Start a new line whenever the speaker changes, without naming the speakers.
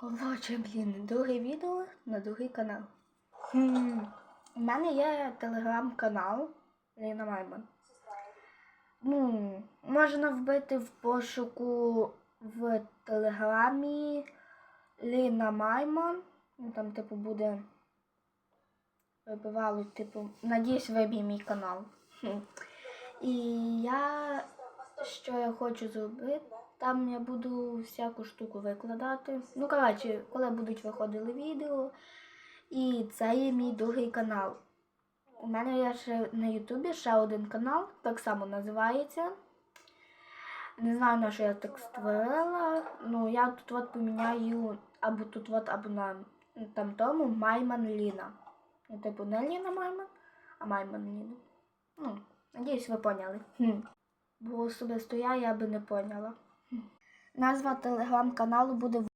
Коротше, блін, друге відео на другий канал. Хм. У мене є телеграм-канал Ліна Майман. Ну, можна вбити в пошуку в телеграмі Ліна Майман. Ну, там, типу, буде вибивало, типу, надіюсь, виб'є мій канал. Хм. І я що я хочу зробити, там я буду всяку штуку викладати. Ну, коротше, коли будуть виходили відео. І це є мій другий канал. У мене є ще на Ютубі ще один канал, так само називається. Не знаю, на що я так створила. Ну, я тут от поміняю або тут от, або на там тому Майман Ліна. Ну, типу, не Ліна Майман, а Майман Ліна. Ну, надіюсь, ви поняли. Хм. Бо особисто я, я би не поняла. Назва телеграм-каналу буде